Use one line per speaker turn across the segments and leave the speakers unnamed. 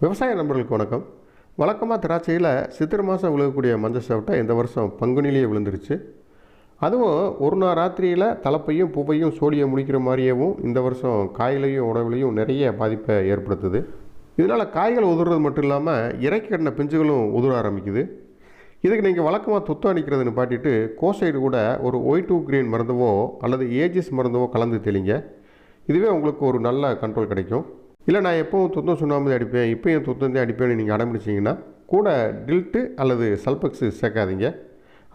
விவசாய நண்பர்களுக்கு வணக்கம். வழக்கமாக திராட்சையில் சித்திரை மாதம் விழுகக்கூடிய மஞ்சள் சாப்பிட்டா இந்த வருஷம் பங்குனிலேயே விழுந்துருச்சு. அதுவும் ஒரு நாள் ராத்திரியில் தலைப்பையும் பூவையும் சோழியை முடிக்கிற மாதிரியேவும் இந்த வருஷம் காயிலையும் உணவுலையும் நிறைய பாதிப்பை ஏற்படுத்துது. இதனால் காய்கள் உதுறது மட்டும் இல்லாமல் இறக்கி கட்டின பிஞ்சுகளும் உதுர ஆரம்பிக்குது. இதுக்கு நீங்கள் வழக்கமாக துத்தம் அணிக்கிறதுன்னு பாட்டிட்டு கோசைடு கூட ஒரு ஒய் டூ கிரீன் மருந்தவோ அல்லது ஏஜிஸ் மருந்தவோ கலந்து தெளிங்க. இதுவே உங்களுக்கு ஒரு நல்ல கண்ட்ரோல் கிடைக்கும். இல்லை நான் எப்போவும் துத்தம் சுண்ணாம்பு அடிப்பேன். இப்போயும் துத்தம் அடிப்பேன்னு நீங்கள் அடம்பிடிச்சிங்கன்னா கூட டில்ட்டு அல்லது சல்பக்ஸு சேர்க்காதீங்க.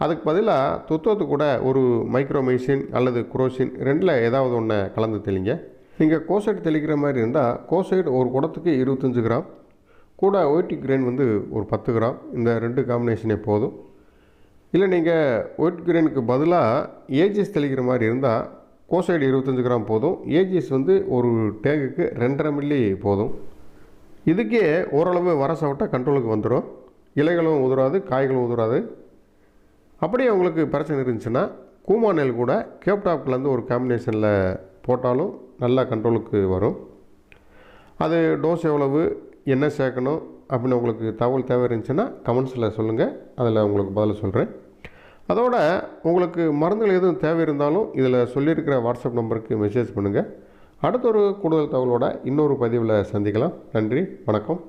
அதுக்கு பதிலாக துத்தத்து கூட ஒரு மைக்ரோமைசின் அல்லது குரோசின் ரெண்டில் ஏதாவது ஒன்று கலந்து தெளிங்க. நீங்கள் கோசைடு தெளிக்கிற மாதிரி இருந்தால் கோசைடு ஒரு குடத்துக்கு இருபத்தஞ்சு கிராம் கூட ஒயிட் கிரெயின் வந்து ஒரு பத்து கிராம் இந்த ரெண்டு காம்பினேஷனே போதும். இல்லை நீங்கள் ஒயிட் கிரெயினுக்கு பதிலாக ஏஜஸ் தெளிக்கிற மாதிரி இருந்தால் கோசைடு இருபத்தஞ்சி கிராம் போதும். ஏஜிஎஸ் வந்து ஒரு டேங்குக்கு ரெண்டரை மில்லி போதும். இதுக்கே ஓரளவு வர சாப்பிட்டா கண்ட்ரோலுக்கு வந்துடும் இலைகளும் உதறாது காய்களும் உதிராது அப்படியே உங்களுக்கு பிரச்சனை இருந்துச்சுன்னா கூமா நெல் கூட கேப்டாப்லேருந்து ஒரு காம்பினேஷனில் போட்டாலும் நல்லா கண்ட்ரோலுக்கு வரும். அது டோஸ் எவ்வளவு என்ன சேர்க்கணும் அப்படின்னு உங்களுக்கு தகவல் தேவை இருந்துச்சுன்னா கமெண்ட்ஸில் சொல்லுங்கள் அதில் உங்களுக்கு பதில் சொல்கிறேன் அதோட உங்களுக்கு மருந்துகள் எதுவும் தேவை இருந்தாலும் இதில் சொல்லியிருக்கிற வாட்ஸ்அப் நம்பருக்கு மெசேஜ் பண்ணுங்கள் அடுத்த ஒரு கூடுதல் தகவலோட இன்னொரு பதிவில் சந்திக்கலாம். நன்றி வணக்கம்.